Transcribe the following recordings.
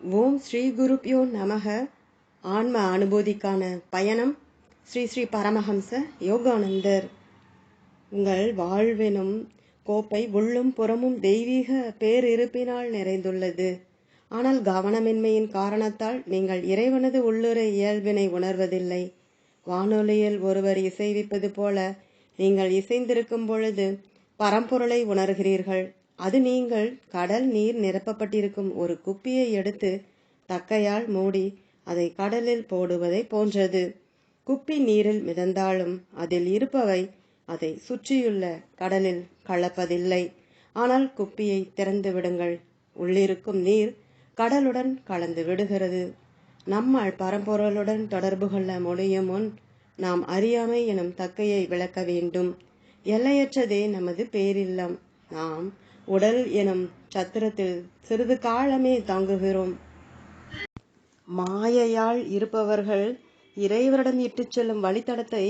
ஓம் ஸ்ரீ குருப்யோ நமக. ஆன்ம அனுபூதிக்கான பயணம் ஸ்ரீ ஸ்ரீ பரமஹம்ச யோகானந்தர். உங்கள் வாழ்வெனும் கோப்பை உள்ளும் புறமும் தெய்வீக பேரிருப்பினால் நிறைந்துள்ளது. ஆனால் கவனமின்மையின் காரணத்தால் நீங்கள் இறைவனது உள்ளுரை இயல்பினை உணர்வதில்லை. வானொலியில் ஒருவர் இசைவிப்பது போல நீங்கள் இசைந்திருக்கும் பொழுது பரம்பொருளை உணர்கிறீர்கள். அது நீங்கள் கடல் நீர் நிரப்பப்பட்டிருக்கும் ஒரு குப்பியை எடுத்து தக்கையால் மூடி அதை கடலில் போடுவதை போன்றது. குப்பி நீரில் மிதந்தாலும் அதில் இருப்பவை அதை சுற்றியுள்ள கடலில் கலப்பதில்லை. ஆனால் குப்பியை திறந்து விடுங்கள். உள்ளிருக்கும் நீர் கடலுடன் கலந்து விடுகிறது. நம்மால் பரம்பொருளுடன் தொடர்பு கொள்ள முடியும் முன் நாம் அறியாமை எனும் தக்கையை விளக்க வேண்டும். எல்லையற்றதே நமது பேரில்லம். நாம் உடல் எனும் சத்திரத்தில் சிறிது காலமே தங்குகிறோம். மாயையால் இருப்பவர்கள் இறைவரிடம் இட்டுச் செல்லும் வழித்தடத்தை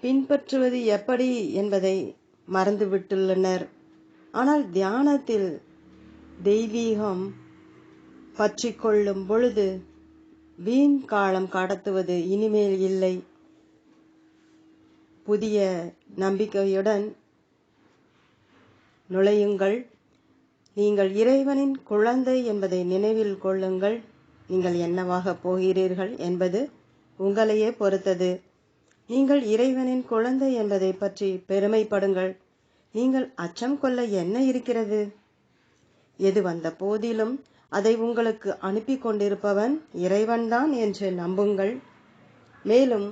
பின்பற்றுவது எப்படி என்பதை மறந்துவிட்டுள்ளனர். ஆனால் தியானத்தில் தெய்வீகம் பற்றி கொள்ளும் பொழுது வீண் காலம் கடத்துவது இனிமேல் இல்லை. புதிய நம்பிக்கையுடன் நுழையுங்கள். நீங்கள் இறைவனின் குழந்தை என்பதை நினைவில் கொள்ளுங்கள். நீங்கள் என்னவாக போகிறீர்கள் என்பது உங்களையே பொறுத்தது. நீங்கள் இறைவனின் குழந்தை என்பதை பற்றி பெருமைப்படுங்கள். நீங்கள் அச்சம் கொள்ள என்ன இருக்கிறது? எது வந்த போதிலும் அதை உங்களுக்கு அனுப்பி கொண்டிருப்பவன் இறைவன்தான் என்று நம்புங்கள். மேலும்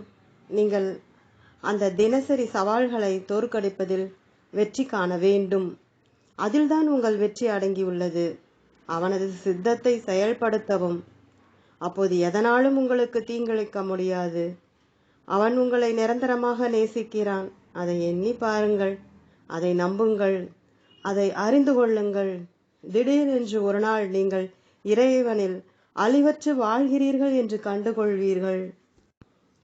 நீங்கள் அந்த தினசரி சவால்களை தோற்கடிப்பதில் வெற்றி காண வேண்டும். அதில்தான் உங்கள் வெற்றி அடங்கியுள்ளது. அவனது சித்தத்தை செயல்படுத்தவும். அப்போது எதனாலும் உங்களுக்கு தீங்கிழைக்க முடியாது. அவன் உங்களை நிரந்தரமாக நேசிக்கிறான். அதை எண்ணி பாருங்கள். அதை நம்புங்கள். அதை அறிந்து கொள்ளுங்கள். திடீரென்று ஒரு நாள் நீங்கள் இறைவனில் அழிவற்று வாழ்கிறீர்கள் என்று கண்டுகொள்வீர்கள்.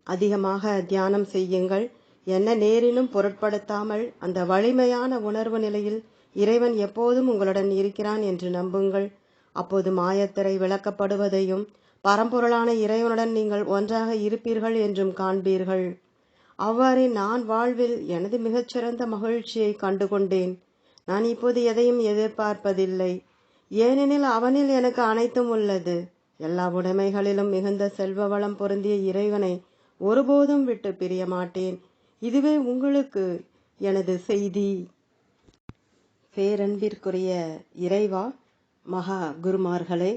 அதிகமாக தியானம் செய்யுங்கள். என்ன நேரினும் பொருட்படுத்தாமல் அந்த வலிமையான உணர்வு நிலையில் இறைவன் எப்போதும் உங்களுடன் இருக்கிறான் என்று நம்புங்கள். அப்போது மாயத்திரை விளக்கப்படுவதையும் பரம்பொருளான இறைவனுடன் நீங்கள் ஒன்றாக இருப்பீர்கள் என்றும் காண்பீர்கள். அவ்வாறே நான் வாழ்வில் எனது மிகச்சிறந்த மகிழ்ச்சியை கண்டுகொண்டேன். நான் இப்போது எதையும் எதிர்பார்ப்பதில்லை. ஏனெனில் அவனில் எனக்கு அனைத்தும் உள்ளது. எல்லா உடைமைகளிலும் மிகுந்த செல்வ வளம் பொருந்திய இறைவனை ஒருபோதும் விட்டு பிரிய மாட்டேன். இதுவே உங்களுக்கு எனது செய்தி. பேரன்பிற்குரிய இறைவா மகா குருமார்களே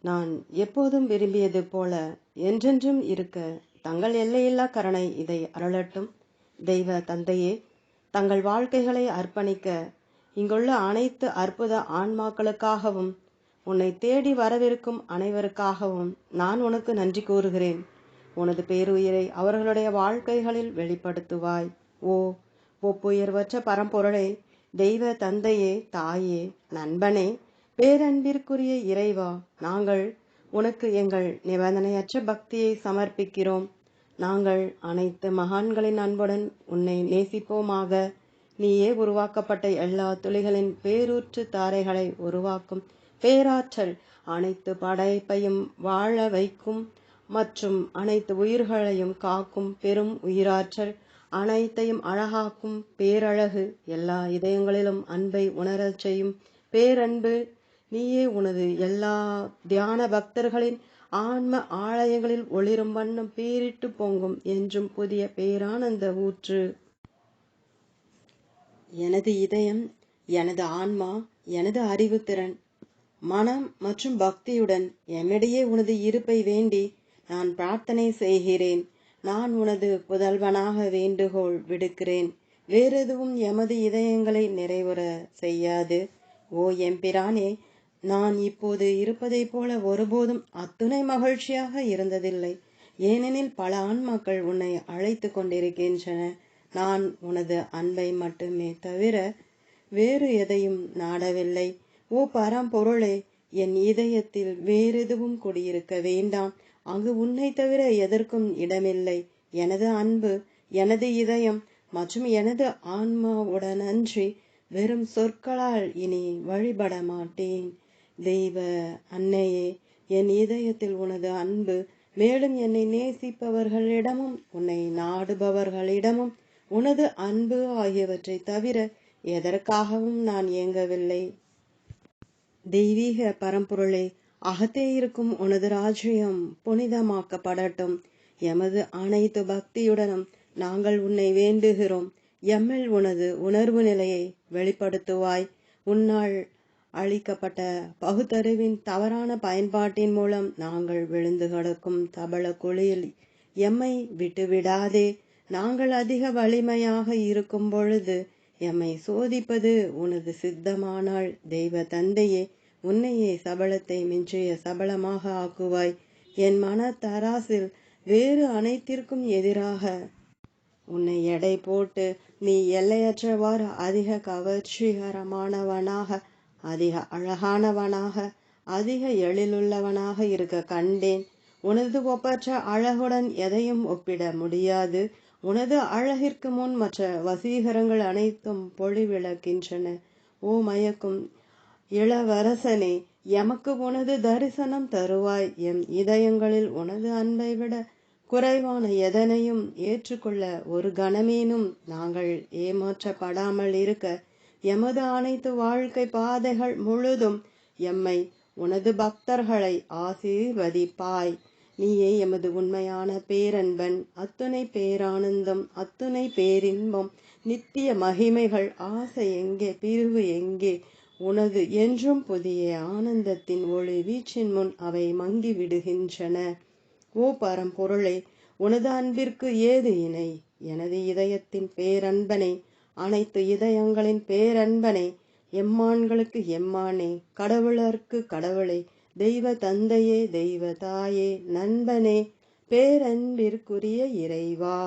நான் எப்போதும் விரும்பியது போல என்றென்றும் இருக்க தங்கள் எல்லையில்லா கருணை இதை அருளட்டும். தெய்வ தந்தையே தங்கள் வாழ்க்கைகளை அர்ப்பணிக்க இங்குள்ள அனைத்து அற்புத ஆன்மாக்களுக்காகவும் உன்னை தேடி வரவிருக்கும் அனைவருக்காகவும் நான் உனக்கு நன்றி கூறுகிறேன். உனது பேருயிரை அவர்களுடைய வாழ்க்கைகளில் வெளிப்படுத்துவாய். ஓ ஒப்புயர்வற்ற பரம்பொருளை தெய்வ தந்தையே தாயே நண்பனே பேரன்பிற்குரிய இறைவா நாங்கள் உனக்கு எங்கள் நிபந்தனையற்ற பக்தியை சமர்ப்பிக்கிறோம். நாங்கள் அனைத்து மகான்களின் அன்புடன் உன்னை நேசிப்போமாக. நீயே உருவாக்கப்பட்ட எல்லா துளிகளின் பேரூற்று தாரைகளை உருவாக்கும் பேராற்றல் அனைத்து படைப்பையும் வாழ வைக்கும் மற்றும் அனைத்து உயிர்களையும் காக்கும் பெரும் உயிராற்றல் அனைத்தையும் அழகாக்கும் பேரழகு. எல்லா இதயங்களிலும் அன்பை உணரச் செய்யும் பேரன்பு. நீயே உனது எல்லா தியான பக்தர்களின் ஆன்ம ஆலயங்களில் ஒளிரும் வண்ணம் பேரிட்டு பொங்கும் என்றும் புதிய பேரானந்த ஊற்று. எனது இதயம் எனது ஆன்மா எனது அறிவுத்திறன் மனம் மற்றும் பக்தியுடன் எம்மிடையே உனது இருப்பை வேண்டி நான் பிரார்த்தனை செய்கிறேன். நான் உனது புதல்வனாக வேண்டுகோள் விடுக்கிறேன். வேறெதுவும் எமது இதயங்களை நிறைவுற செய்யாது. ஓ எம்பிரானே நான் இப்போது இருப்பதைப் போல ஒருபோதும் அத்துணை மகிழ்ச்சியாக இருந்ததில்லை. ஏனெனில் பல ஆன்மாக்கள் உன்னை அழைத்து கொண்டிருக்கின்றன. நான் உனது அன்பை மட்டுமே தவிர வேறு எதையும் நாடவில்லை. ஓ பரம்பொருளே என் இதயத்தில் வேறெதுவும் குடியிருக்க வேண்டாம். அங்கு உன்னை தவிர எதற்கும் இடமில்லை. எனது அன்பு எனது இதயம் மற்றும் எனது ஆன்மாவுடனன்றி வெறும் சொற்களால் இனி வழிபட மாட்டேன். தெய்வ அன்னையே என் இதயத்தில் உனது அன்பு மேலும் என்னை நேசிப்பவர்களிடமும் உன்னை நாடுபவர்களிடமும் உனது அன்பு ஆகியவற்றை தவிர எதற்காகவும் நான் இயங்கவில்லை. தெய்வீக பரம்பொருளை அகத்தே இருக்கும் உனது ராஜ்யம் புனிதமாக்கப்படட்டும். எமது அனைத்து பக்தியுடனும் நாங்கள் உன்னை வேண்டுகிறோம். எம்மில் உனது உணர்வு நிலையை வெளிப்படுத்துவாய். உன்னால் அளிக்கப்பட்ட பகுத்தறிவின் தவறான பயன்பாட்டின் மூலம் நாங்கள் விழுந்து கிடக்கும் தபல குழியில் எம்மை விட்டுவிடாதே. நாங்கள் அதிக வலிமையாக இருக்கும் பொழுது எம்மை சோதிப்பது உனது சித்தமானால் தெய்வ தந்தையே. உன்னையே சபலத்தை மிஞ்சிய சபலமாக ஆக்குவாய். என் மன தராசில் வேறு அனைத்திற்கும் எதிராக உன்னை எடை போட்டு நீ எல்லையற்றவாறு அதிக கவர்ச்சிகரமானவனாக அதிக அழகானவனாக அதிக எழிலுள்ளவனாக இருக்க கண்டேன். உனது ஒப்பற்ற அழகுடன் எதையும் ஒப்பிட முடியாது. உனது அழகிற்கு முன் மற்ற வசீகரங்கள் அனைத்தும் பொழிவிளக்கின்றன ஓ மயக்கும் இளவரசனே எமக்கு உனது தரிசனம் தருவாய். எம் இதயங்களில் உனது அன்பை விட குறைவான எதனையும் ஏற்றுக்கொள்ள ஒரு கணமேனும் நாங்கள் ஏமாற்றப்படாமல் இருக்க எமது அனைத்து வாழ்க்கை பாதைகள் முழுதும் எம்மை உனது பக்தர்களை ஆசீர்வதிப்பாய். நீயே எமது உண்மையான பேரன்பன் அத்துணை பேரானந்தம் அத்துணை பேரின்பம் நித்திய மகிமைகள் ஆசை எங்கே பிரிவு எங்கே உனது என்றும் புதிய ஆனந்தத்தின் ஒளி வீச்சின் முன் அவை மங்கி விடுகின்றன. ஓ பரம்பொருளே உனது அன்பிற்கு ஏது இணை? எனது இதயத்தின் பேரன்பனை அனைத்து இதயங்களின் பேரன்பனை எம்மான்களுக்கு எம்மானே கடவுளர்க்கு கடவுளே தெய்வ தந்தையே தெய்வ தாயே நண்பனே பேரன்பிற்குரிய இறைவா.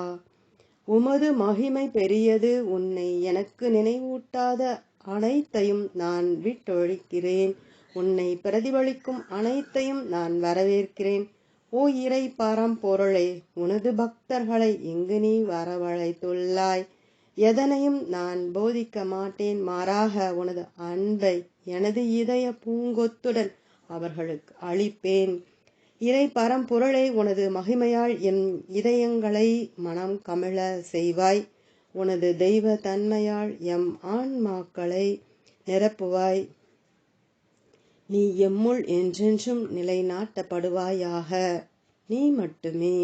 உமது மகிமை பெரியது உன்னை எனக்கு நினைவூட்டாத அனைத்தையும் நான் விட்டொழிக்கிறேன். உன்னை பிரதிபலிக்கும் அனைத்தையும் நான் வரவேற்கிறேன். ஓ இறை பரம்பொருளே உனது பக்தர்களை இங்கு நீ வரவழைத்துள்ளாய். எதனையும் நான் போதிக்க மாட்டேன். மாறாக உனது அன்பை எனது இதய பூங்கொத்துடன் அவர்களுக்கு அளிப்பேன். இறை பரம்பொருளை உனது மகிமையால் என் இதயங்களை மனம் கமிழ செய்வாய். உனது தெய்வ தன்மையால் எம் ஆன்மாக்களை நிரப்புவாய். நீ எம்முள் என்றென்றும் நிலைநாட்டப்படுவாயாக. நீ மட்டுமே.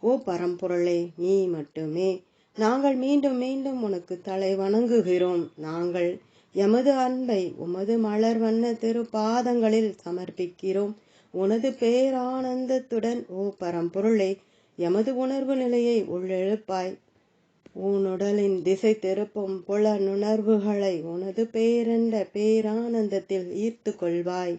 ஓ பரம்பொருளே நீ மட்டுமே. நாங்கள் மீண்டும் மீண்டும் உனக்கு தலை வணங்குகிறோம். நாங்கள் எமது அன்பை உமது மலர் வண்ண திருப்பாதங்களில் சமர்ப்பிக்கிறோம். உனது பேரானந்தத்துடன் ஓ பரம்பொருளே எமது உணர்வு நிலையை உள்ளெழுப்பாய். உன்னுடலின் திசை திருப்பும் புல நுணர்வுகளை உனது பேரண்ட பேரானந்தத்தில் ஈர்த்து கொள்வாய்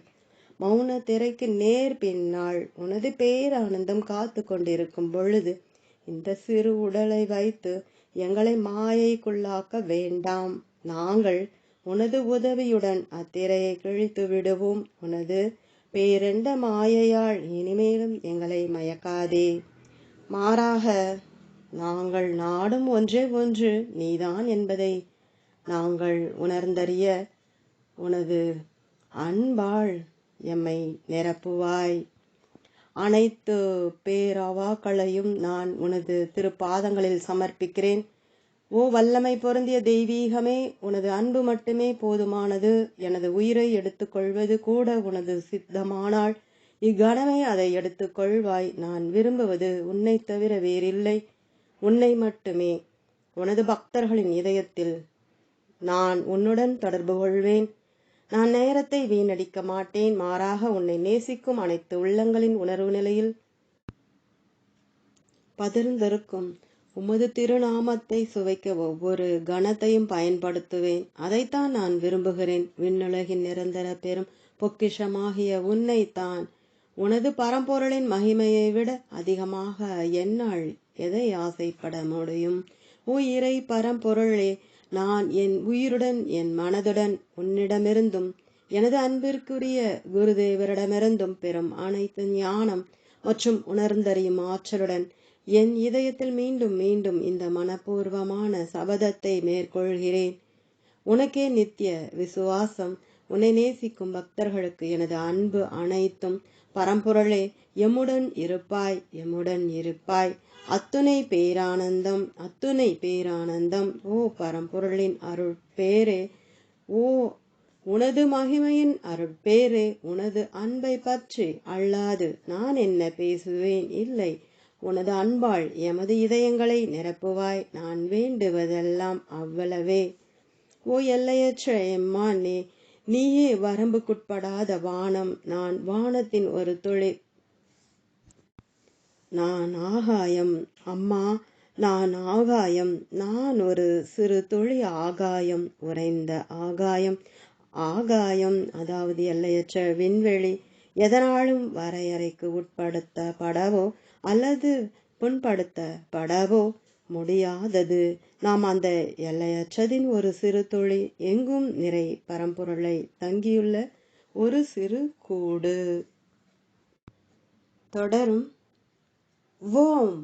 மௌன திரைக்கு நேர் பின்னால் உனது பேரானந்தம் காத்து கொண்டிருக்கும் பொழுது இந்த சிறு உடலை வைத்து எங்களை மாயைக்குள்ளாக்க வேண்டாம். நாங்கள் உனது உதவியுடன் அத்திரையை கிழித்து விடுவோம். உனது பேரெண்ட மாயையால் இனிமேலும் எங்களை மயக்காதே. மாறாக நாங்கள் நாடும் ஒன்றே ஒன்று நீதான் என்பதை நாங்கள் உணர்ந்தறிய உனது அன்பாள் எம்மை நிரப்புவாய். அனைத்து பேரவாக்களையும் நான் உனது திருப்பாதங்களில் சமர்ப்பிக்கிறேன். ஓ வல்லமை பொருந்திய தெய்வீகமே உனது அன்பு மட்டுமே போதுமானது. எனது உயிரை எடுத்துக்கொள்வது கூட உனது சித்தமானால். இக்கணமே அதை எடுத்துக்கொள்வாய். நான் விரும்புவது உன்னை தவிர வேறில்லை. உன்னை மட்டுமே. உனது பக்தர்களின் இதயத்தில் நான் உன்னுடன் தொடர்பு கொள்வேன். நான் நேரத்தை வீணடிக்க மாட்டேன். மாறாக உன்னை நேசிக்கும் அனைத்து உள்ளங்களின் உணர்வு நிலையில் பதிர்ந்திருக்கும் உமது திருநாமத்தை சுவைக்க ஒவ்வொரு கணத்தையும் பயன்படுத்துவேன். அதைத்தான் நான் விரும்புகிறேன். விண்ணுலகின் நிரந்தர பெரும் பொக்கிஷமாகிய உன்னைத்தான் உனது பரம்பொருளின் மகிமையை விட அதிகமாக என்னால் எதை ஆசைப்பட முடியும்? உயிரை பரம்பொருளே நான் என் உயிருடன் என் மனதுடன் உன்னிடமிருந்தும் எனது அன்பிற்குரிய குருதேவரிடமிருந்தும் பெறும் அனைத்து ஞானம் மற்றும் உணர்ந்தறியும் ஆற்றலுடன் என் இதயத்தில் மீண்டும் மீண்டும் இந்த மனப்பூர்வமான சபதத்தை மேற்கொள்கிறேன். உனக்கே நித்திய விசுவாசம் உன்னை நேசிக்கும் பக்தர்களுக்கு எனது அன்பு அனைத்தும் பரம்பொருளே எம்முடன் இருப்பாய் எம்முடன் இருப்பாய். அத்துணை பேரானந்தம் அத்துணை பேரானந்தம். ஓ பரம்பொருளின் அருள் பேரே ஓ உனது மகிமையின் அருட்பேரே உனது அன்பை பற்றி அல்லாது நான் என்ன பேசுவேன்? இல்லை. உனது அன்பாள் எமது இதயங்களை நிரப்புவாய். நான் வேண்டுவதெல்லாம் அவ்வளவே. ஓ எல்லையற்ற எம்மானே நீயே வரம்புக்குட்படாத வானம் நான் வானத்தின் ஒரு துளி நான் ஆகாயம் அம்மா நான் ஆகாயம் நான் ஒரு சிறு துளி ஆகாயம் உறைந்த ஆகாயம். ஆகாயம் அதாவது எல்லையற்ற விண்வெளி எதனாலும் வரையறைக்கு உட்படுத்தப்படவோ அல்லது புண்படுத்தப்படவோ முடியாதது. நாம் அந்த எல்லையற்றதின் ஒரு சிறு துளி எங்கும் நிறை பரம்பொருளை தங்கியுள்ள ஒரு சிறு கூடு. தொடரும். ஓம்.